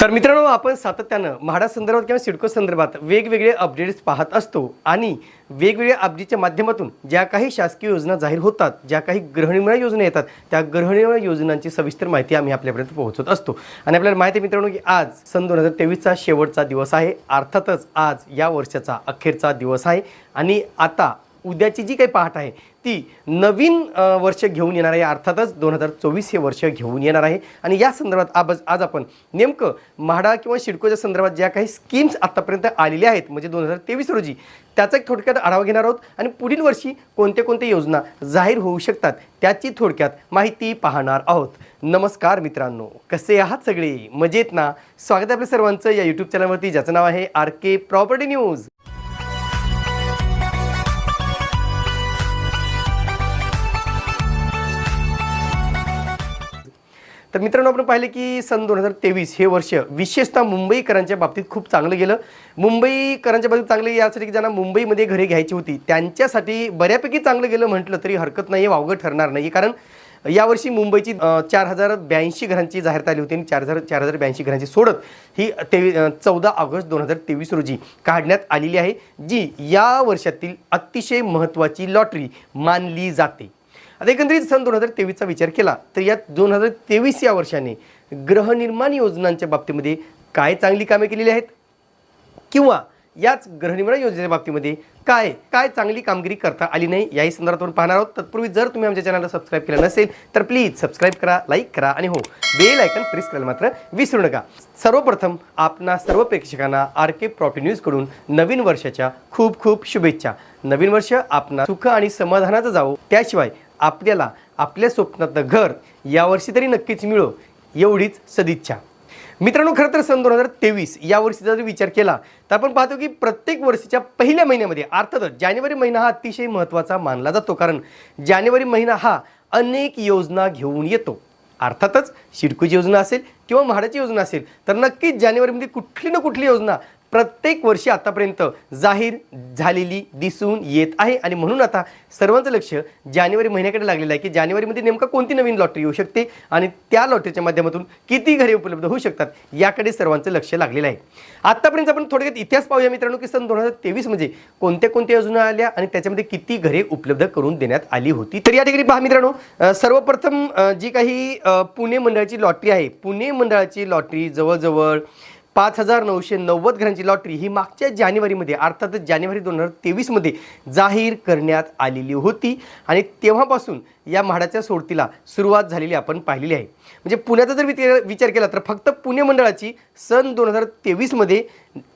तर मित्रांनो आपण सातत्यानं म्हाडा संदर्भात किंवा सिडको संदर्भात वेगवेगळे अपडेट्स पाहत असतो आणि वेगवेगळ्या अपडेटच्या माध्यमातून ज्या काही शासकीय योजना जाहीर होतात ज्या काही गृहनिर्माण योजना येतात त्या गृहनिर्माण योजनांची सविस्तर माहिती आम्ही आपल्यापर्यंत पोहोचत असतो. आणि आपल्याला माहिती आहे मित्रांनो की आज सन दोन हजार तेवीसचा शेवटचा दिवस आहे. अर्थातच आज या वर्षाचा अखेरचा दिवस आहे. आणि आता उद्याची जी काही पहाट आहे ती नवीन वर्ष घेऊन येणार आहे. अर्थातच दोन हजार चोवीस हे वर्ष घेऊन येणार आहे. आणि या संदर्भात आज आज आपण नेमकं म्हाडा किंवा शिडकोच्या संदर्भात ज्या काही स्कीम्स आत्तापर्यंत आलेल्या आहेत म्हणजे दोन हजार तेवीस रोजी त्याचा एक थोडक्यात आढावा घेणार आहोत. आणि पुढील वर्षी कोणत्या कोणत्या योजना जाहीर होऊ शकतात त्याची थोडक्यात माहिती पाहणार आहोत. नमस्कार मित्रांनो कसे आहात सगळे? मजेत ना? स्वागत आहे आपल्या सर्वांचं या यूट्यूब चॅनलवरती ज्याचं नाव आहे आर के प्रॉपर्टी न्यूज. तर मित्रांनो आपण पाहिले की सन दोन हजार तेवीस हे वर्ष विशेषतः मुंबईकरांच्या बाबतीत खूप चांगलं गेलं. मुंबईकरांच्या बाबतीत चांगलं यासाठी की ज्यांना मुंबईमध्ये घरे घ्यायची होती त्यांच्यासाठी बऱ्यापैकी चांगलं गेलं म्हटलं तरी हरकत नाही वावगं ठरणार नाही कारण यावर्षी मुंबईची चार हजार ब्याऐंशी घरांची जाहिरात आली होती आणि चार हजार चार हजार ब्याऐंशी घरांची सोडत ही तेवी चौदा ऑगस्ट दोन हजार तेवीस रोजी काढण्यात आलेली आहे जी या वर्षातील अतिशय महत्त्वाची लॉटरी मानली जाते. आता एकंदरीत सन दोन हजार तेवीसचा विचार केला तर या दोन हजार तेवीस या वर्षाने गृहनिर्माण योजनांच्या बाबतीमध्ये काय चांगली कामे केलेली आहेत? किंवा याच गृहनिर्माण योजनेच्या बाबतीमध्ये काय काय चांगली कामगिरी करता आली नाही? याही संदर्भात आपण पाहणार आहोत. तत्पूर्वी जर तुम्ही आमच्या चॅनलला सबस्क्राईब केलं नसेल तर प्लीज सबस्क्राईब करा लाईक करा आणि हो बेल आयकन प्रेस करायला मात्र विसरू नका. सर्वप्रथम आपणा सर्व प्रेक्षकांना आर के प्रॉपर्टी न्यूजकडून नवीन वर्षाच्या खूप खूप शुभेच्छा. नवीन वर्ष आपणा सुख आणि समाधानाचं जावो. त्याशिवाय आपल्याला आपल्या स्वप्नातलं घर यावर्षी तरी नक्कीच मिळो एवढीच सदिच्छा. मित्रांनो खरं तर सन दोन हजार तेवीस या वर्षीचा जर विचार केला तर आपण पाहतो की प्रत्येक वर्षीच्या पहिल्या महिन्यामध्ये अर्थातच जानेवारी महिना हा अतिशय महत्त्वाचा मानला जातो. कारण जानेवारी महिना हा अनेक योजना घेऊन येतो. अर्थातच शिडकूची योजना असेल किंवा म्हाडाची योजना असेल तर नक्कीच जानेवारीमध्ये कुठली ना कुठली योजना प्रत्येक वर्षी आतापर्यंत जाहीर झालेली दिसून येत आहे. आणि म्हणून आता सर्वांचं लक्ष जानेवारी महिन्याकडे लागलेलं आहे की जानेवारीमध्ये नेमका कोणती नवीन लॉटरी येऊ शकते आणि त्या लॉटरीच्या माध्यमातून किती घरे उपलब्ध होऊ शकतात याकडे सर्वांचं लक्ष लागलेलं आहे. आतापर्यंत आपण थोडक्यात इतिहास पाहूया मित्रांनो की सन दोन हजार तेवीस म्हणजे कोणत्या कोणत्या योजना आल्या आणि त्याच्यामध्ये किती घरे उपलब्ध करून देण्यात आली होती. तर या ठिकाणी पहा मित्रांनो सर्वप्रथम जी काही पुणे मंडळाची लॉटरी आहे पुणे मंडळाची लॉटरी जवळजवळ पाच हजार नऊशे नव्वद घरांची लॉटरी ही मागच्या जानेवारीमध्ये अर्थातच जानेवारी दोन हजार तेवीसमध्ये जाहीर करण्यात आलेली होती. आणि तेव्हापासून या म्हाडाच्या सोडतीला सुरुवात झालेली आपण पाहिलेली आहे. म्हणजे पुण्याचा जर विचार विचार केला तर फक्त पुणे मंडळाची सन दोन हजार तेवीसमध्ये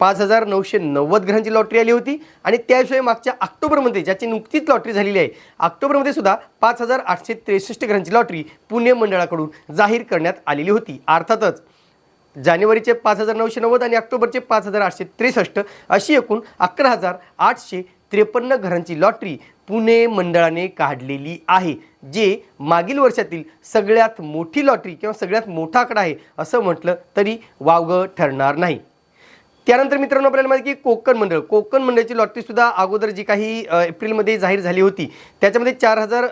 पाच हजार नऊशे नव्वद घरांची लॉटरी आली होती. आणि त्याशिवाय मागच्या ऑक्टोबरमध्ये ज्याची नुकतीच लॉटरी झालेली आहे ऑक्टोबरमध्ये सुद्धा पाच हजार आठशे त्रेसष्ट घरांची लॉटरी पुणे मंडळाकडून जाहीर करण्यात आलेली होती. अर्थातच जानेवारीचे पाच हजार नऊशे नव्वद आणि ऑक्टोबरचे पाच हजार आठशे त्रेसष्ट अशी एकूण अकरा हजार आठशे त्रेपन्न घरांची लॉटरी पुणे मंडळाने काढलेली आहे जे मागील वर्षातील सगळ्यात मोठी लॉटरी किंवा सगळ्यात मोठा आकडा आहे असं म्हटलं तरी वावगं ठरणार नाही. त्यानंतर मित्रांनो आपल्याला माहिती आहे की कोकण मंडळ कोकण मंडळाची लॉटरीसुद्धा अगोदर जी काही एप्रिलमध्ये जाहीर झाली होती त्याच्यामध्ये चार हजार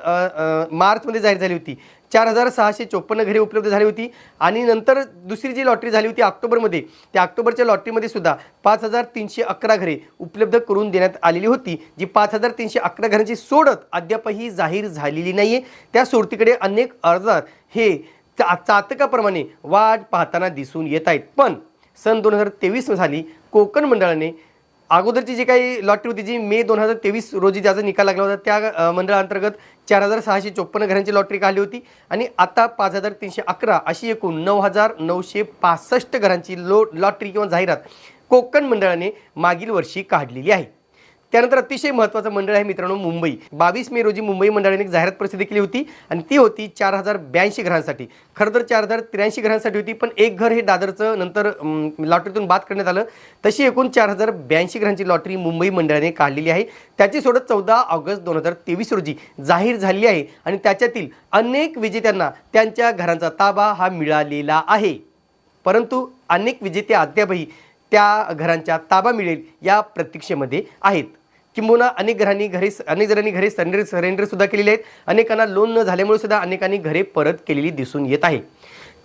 मार्चमध्ये जाहीर झाली होती. चार हजार सहाशे चोपन्न घरे उपलब्ध झाली होती. आणि नंतर दुसरी जी लॉटरी झाली होती ऑक्टोबरमध्ये त्या ऑक्टोबरच्या लॉटरीमध्ये सुद्धा पाच हजार तीनशे अकरा घरे उपलब्ध करून देण्यात आलेली होती जी पाच हजार तीनशे अकरा घरांची सोडत अद्यापही जाहीर झालेली नाही आहे त्या सोडतीकडे अनेक अर्जदार हे चा चातकाप्रमाणे वाट पाहताना दिसून येत आहेत. पण सन दोन हजार तेवीस साली कोकण मंडळाने अगोदरची जी काही लॉटरी होती जी मे दोन हजार तेवीस रोजी ज्याचा निकाल लागला होता त्या मंडळांतर्गत चार हजार सहाशे चोपन्न घरांची लॉटरी काढली होती आणि आता पाच हजार तीनशे अकरा अशी एकूण नऊ हजार नऊशे पासष्ट घरांची लो लॉटरी किंवा जाहिरात कोकण मंडळाने मागील वर्षी काढलेली आहे. त्यानंतर अतिशय महत्त्वाचं मंडळ आहे मित्रांनो मुंबई. बावीस मे रोजी मुंबई मंडळाने एक जाहिरात प्रसिद्ध केली होती आणि ती होती चार हजार ब्याऐंशी घरांसाठी खरं तर चार हजार त्र्याऐंशी घरांसाठी होती पण एक घर हे दादरचं नंतर लॉटरीतून बाद करण्यात आलं. तशी एकूण चार हजार ब्याऐंशी घरांची लॉटरी मुंबई मंडळाने काढलेली आहे. त्याची सोडत चौदा ऑगस्ट दोन हजार तेवीस रोजी जाहीर झालेली आहे आणि त्याच्यातील अनेक विजेत्यांना त्यांच्या घरांचा ताबा हा मिळालेला आहे. परंतु अनेक विजेते अद्यापही त्या घरांच्या ताबा मिळेल या प्रतीक्षेमध्ये आहेत. किंबहुना अनेक घरांनी घरे अनेक जणांनी घरे सरेंडर सरेंडर सुद्धा केलेले आहेत. अनेकांना लोन न झाल्यामुळे सुद्धा अनेकांनी घरे परत केलेली दिसून येत आहे.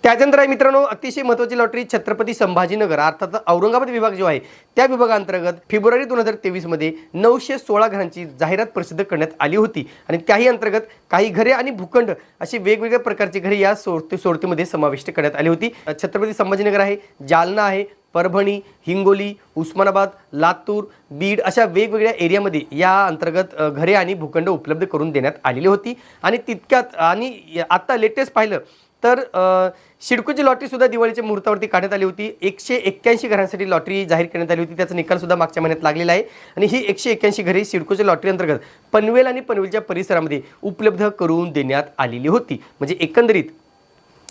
त्याच्यानंतर आहे मित्रांनो अतिशय महत्त्वाची लॉटरी छत्रपती संभाजीनगर अर्थात औरंगाबाद विभाग जो आहे त्या विभागाअंतर्गत फेब्रुवारी दोन हजार तेवीसमध्ये नऊशे सोळा घरांची जाहिरात प्रसिद्ध करण्यात आली होती. आणि त्याही अंतर्गत काही घरे आणि भूखंड अशी वेगवेगळ्या प्रकारची घरे या सोडती सोडतीमध्ये समाविष्ट करण्यात आली होती. छत्रपती संभाजीनगर आहे जालना आहे परभणी हिंगोली उस्मानाबाद लातूर बीड अशा वेगवेगळ्या एरियामध्ये या अंतर्गत घरे आणि भूखंड उपलब्ध करून देण्यात आलेली होती. आणि तितक्यात आणि आत्ता लेटेस्ट पाहिलं तर शिडकोची लॉटरीसुद्धा दिवाळीच्या मुहूर्तावरती काढण्यात आली होती. एकशे एक्क्याऐंशी घरांसाठी लॉटरी जाहीर करण्यात आली होती. त्याचा निकालसुद्धा मागच्या महिन्यात लागलेला आहे. आणि ही एकशे एक्क्याऐंशी घरे शिडकोच्या लॉटरी अंतर्गत पनवेल आणि पनवेलच्या परिसरामध्ये उपलब्ध करून देण्यात आलेली होती. म्हणजे एकंदरीत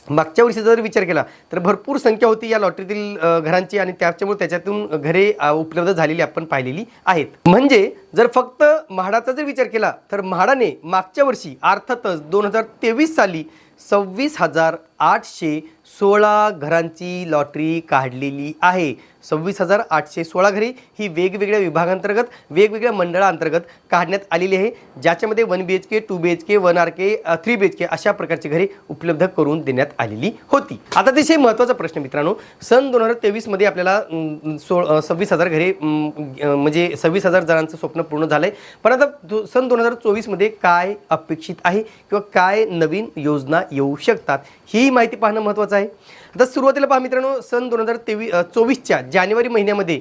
मागच्या वर्षी जर विचार केला तर भरपूर संख्या होती या लॉटरीतील घरांची आणि त्याच्यामुळे त्याच्यातून घरे उपलब्ध झालेली आपण पाहिलेली आहेत. म्हणजे जर फक्त म्हाडाचा जर विचार केला तर म्हाडाने मागच्या वर्षी अर्थातच दोन हजार तेवीस साली सव्वीस हजार आठशे सोळा घरांची लॉटरी काढलेली आहे. सव्वीस हजार आठशे सोळा घरे ही वेगवेगळ्या विभागांतर्गत वेगवेगळ्या मंडळांतर्गत काढण्यात आलेली आहे. ज्याच्यामध्ये one B H K two B H K one R K three B H K अशा प्रकारची घरे उपलब्ध करून देण्यात आलेली होती. आता अतिशय महत्त्वाचा प्रश्न मित्रांनो सन दोन हजार तेवीसमध्ये आपल्याला सो सव्वीस हजार घरे म्हणजे सव्वीस हजार जणांचं स्वप्न पूर्ण झालं आहे पण आता सन दोन हजार चोवीसमध्ये काय अपेक्षित आहे किंवा काय नवीन योजना येऊ शकतात ही माहिती पाहणं महत्त्वाचं आहे. आता सुरुवातीला पहा मित्रांनो सन दोन हजार तेवीस चोवीसच्या जानेवारी महिन्यामध्ये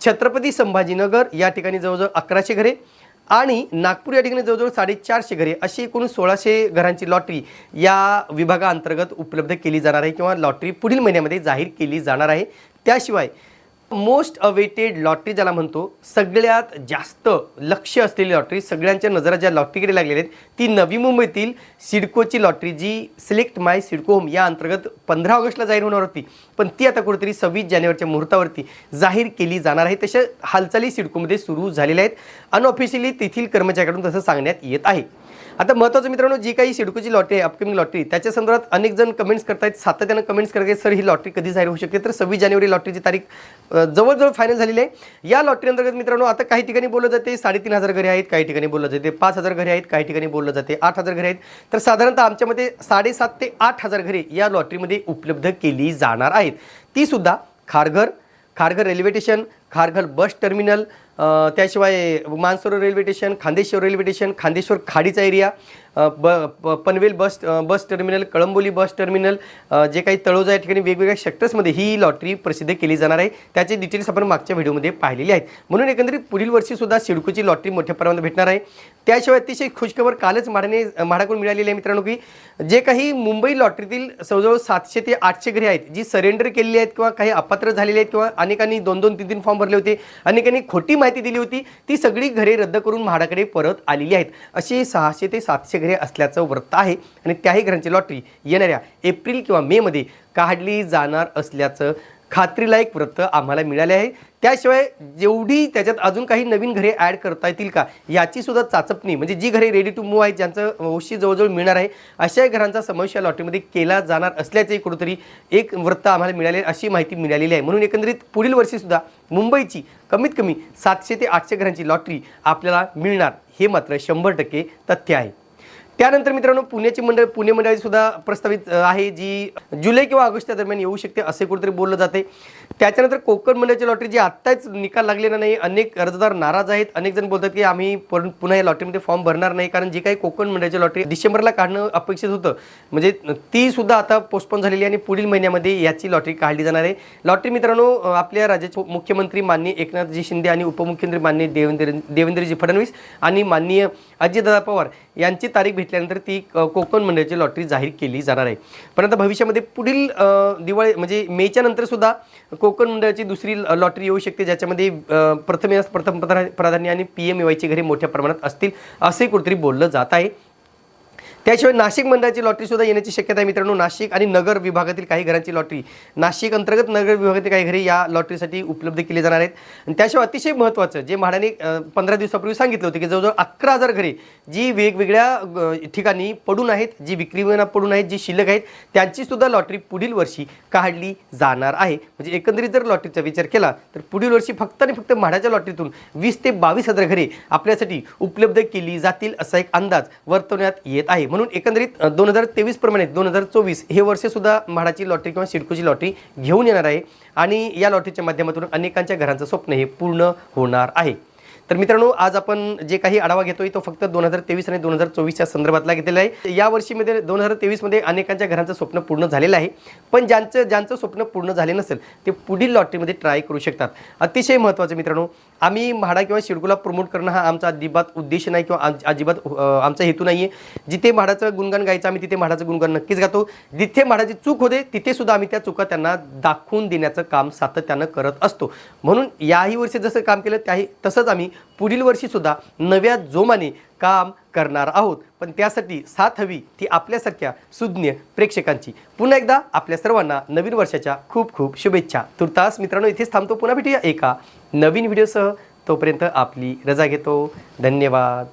छत्रपती संभाजीनगर या ठिकाणी जवळजवळ अकराशे घरे आणि नागपूर या ठिकाणी जवळजवळ साडेचारशे घरे अशी एकूण सोळाशे घरांची लॉटरी या विभागाअंतर्गत उपलब्ध केली जाणार आहे किंवा लॉटरी पुढील महिन्यामध्ये जाहीर केली जाणार आहे. त्याशिवाय मोस्ट अवेटेड लॉटरी ज्याला म्हणतो सगळ्यात जास्त लक्ष असलेली लॉटरी सगळ्यांच्या नजरा ज्या लॉटरीकडे लागलेल्या आहेत ती नवी मुंबईतील सिडकोची लॉटरी जी सिलेक्ट माय सिडको होम या अंतर्गत पंधरा ऑगस्टला जाहीर होणार होती. पण ती आता कुठेतरी सव्वीस जानेवारीच्या मुहूर्तावरती जाहीर केली जाणार आहे. तशा हालचाली सिडकोमध्ये सुरू झालेल्या आहेत. अनऑफिशियली तेथील कर्मचाऱ्याकडून तसं सांगण्यात येत आहे. आता महत्त्वाचं मित्रांनो जी काही सिडकोची लॉटरी आहे अपकमिंग लॉटरी त्याच्या संदर्भात अनेक जण कमेंट्स करतायत. सातत्यानं कमेंट्स करत आहेत सर ही लॉटरी कधी जाहीर होऊ शकते तर सव्वीस जानेवारी लॉटरीची तारीख जवळजवळ फायनल झालेली आहे. या लॉटरी अंतर्गत मित्रांनो आता काही ठिकाणी बोललं जाते साडेतीन हजार घरे आहेत काही ठिकाणी बोललं जाते पाच हजार घरे आहेत काही ठिकाणी बोललं जाते आठ हजार घरे आहेत. तर साधारणतः आमच्यामध्ये साडेसात ते आठ हजार घरे या लॉटरीमध्ये उपलब्ध केली जाणार आहेत. ती सुद्धा Kharghar Kharghar railway station Kharghar bus terminal त्याशिवाय Mansarovar railway station Khandeshwar railway station Khandeshwar खाडीचा area ब प- Panvel bus bus terminal Kalamboli bus terminal जे काही तळोजा या ठिकाणी वेगवेगळ्या सेक्टर्समध्ये ही लॉटरी प्रसिद्ध केली जाणार आहे. त्याचे डिटेल्स आपण मागच्या व्हिडिओमध्ये पाहिलेले आहेत. म्हणून एकंदरीत पुढील वर्षीसुद्धा सिडकोची लॉटरी मोठ्या प्रमाणात भेटणार आहे. त्याशिवाय अतिशय खुशखबर कालच म्हाडाने म्हाडाकडून मिळालेली आहे मित्रांनो की जे काही मुंबई लॉटरीतील जवळजवळ सातशे ते आठशे घरे आहेत जी सरेंडर केलेली आहेत किंवा काही अपात्र झालेली आहेत किंवा अनेकांनी दोन दोन तीन तीन फॉर्म भरले होते अनेकांनी खोटी माहिती दिली होती ती सगळी घरे रद्द करून म्हाडाकडे परत आलेली आहेत. अशी सहाशे ते सातशे घरे असल्याचं वृत्त आहे आणि त्याही घरांची लॉटरी येणाऱ्या एप्रिल किंवा मेमध्ये काढली जाणार असल्याचं खात्रीलायक वृत्त आम्हाला मिळाले आहे. त्याशिवाय जेवढी त्याच्यात अजून काही नवीन घरे ॲड करता येतील का याची सुद्धा चाचपणी म्हणजे जी घरे रेडी टू मूव्ह आहेत ज्यांचं ओशी जवळजवळ मिळणार आहे अशा घरांचा समावेश या लॉटरीमध्ये केला जाणार असल्याचंही कुठंतरी एक वृत्त आम्हाला मिळाले अशी माहिती मिळालेली आहे. म्हणून एकंदरीत पुढील वर्षीसुद्धा मुंबईची कमीत कमी सातशे ते आठशे घरांची लॉटरी आपल्याला मिळणार हे मात्र शंभर टक्के तथ्य आहे. त्यानंतर मित्रांनो पुण्याची मंडळ पुणे मंडळी सुद्धा प्रस्तावित आहे जी जुलै किंवा ऑगस्टच्या दरम्यान येऊ शकते असे कुठेतरी बोललं जाते. त्याच्यानंतर कोकण मंडळाची लॉटरी जी आत्ताच निकाल लागलेला नाही अनेक अर्जदार नाराज आहेत. अनेक जण बोलतात की आम्ही पुन्हा या लॉटरीमध्ये फॉर्म भरणार नाही कारण जी काही कोकण मंडळाची लॉटरी डिसेंबरला काढणं अपेक्षित होतं. म्हणजे ती सुद्धा आता पोस्टपोन झालेली आणि पुढील महिन्यामध्ये याची लॉटरी काढली जाणार आहे. लॉटरी मित्रांनो आपल्या राज्याचे मुख्यमंत्री माननीय एकनाथजी शिंदे आणि उपमुख्यमंत्री माननीय देवेंद्र देवेंद्रजी फडणवीस आणि माननीय अजितदादा पवार यांची तारीख भेटल्यानंतर ती कोकण मंडळाची लॉटरी जाहीर केली जाणार आहे. पण आता भविष्यामध्ये पुढील दिवाळी म्हणजे मेच्या नंतर सुद्धा कोकण मंडळाची दुसरी लॉटरी येऊ शकते ज्याच्यामध्ये प्रथम प्रथम प्राधान्य आणि पी एम वायची घरे मोठ्या प्रमाणात असतील असे कुठेतरी बोललं जात आहे. त्याशिवाय नाशिक मंडळाची लॉटरी सुद्धा येण्याची शक्यता आहे मित्रांनो. नाशिक आणि नगर विभागातील काही घरांची लॉटरी नाशिक अंतर्गत नगर विभागातील काही घरे या लॉटरीसाठी उपलब्ध केली जाणार आहेत. आणि त्याशिवाय अतिशय महत्त्वाचं जे म्हाडाने पंधरा दिवसापूर्वी सांगितलं होतं की जवळजवळ अकरा हजार घरे जी वेगवेगळ्या ठिकाणी पडून आहेत जी विक्रीवर पडून आहेत जी शिल्लक आहेत त्यांची सुद्धा लॉटरी पुढील वर्षी काढली जाणार आहे. म्हणजे एकंदरीत जर लॉटरीचा विचार केला तर पुढील वर्षी फक्त आणि फक्त म्हाडाच्या लॉटरीतून वीस ते बावीस हजार घरे आपल्यासाठी उपलब्ध केली जातील असा एक अंदाज वर्तवण्यात येत आहे. म्हणून एकंदरीत दोन हजार तेवीस प्रमाणे दोन हजार चोवीस हे वर्ष सुद्धा म्हाडाची लॉटरी किंवा सिडकोची लॉटरी घेऊन येणार आहे आणि या लॉटरीच्या माध्यमातून अनेकांच्या घरांचं स्वप्न हे पूर्ण होणार आहे. तर मित्रांनो आज आपण जे काही आढावा घेतोय तो फक्त दोन हजार तेवीस आणि दोन हजार चोवीसच्या संदर्भातला घेतलेला आहे. या वर्षीमध्ये दोन हजार तेवीसमध्ये अनेकांच्या घरांचं स्वप्न पूर्ण झालेलं आहे. पण ज्यांचं ज्यांचं स्वप्न पूर्ण झाले नसेल ते पुढील लॉटरीमध्ये ट्राय करू शकतात. अतिशय महत्त्वाचं मित्रांनो आम्ही म्हाडा किंवा शिडकोला प्रमोट करणं हा आमचा अजिबात उद्देश नाही किंवा अजिबात आमचा हेतू नाही आहे जिथे म्हाडाचं गुणगान गायचं आम्ही तिथे म्हाडाचं गुणगान नक्कीच गातो. जिथे म्हाडाची चूक होते तिथे सुद्धा आम्ही त्या चुका त्यांना दाखवून देण्याचं काम सातत्यानं करत असतो. म्हणून याही वर्षी जसं काम केलं त्याही तसंच आम्ही पुढील वर्षीसुद्धा नव्या जोमाने काम करणार आहोत. पण त्यासाठी साथ हवी ती आपल्यासारख्या सुज्ञ प्रेक्षकांची. पुन्हा एकदा आपल्या सर्वांना नवीन वर्षाच्या खूप खूप शुभेच्छा. तुर्तास मित्रांनो इथेच थांबतो. पुन्हा भेटूया एका नवीन व्हिडिओसह. तोपर्यंत आपली रजा घेतो. धन्यवाद.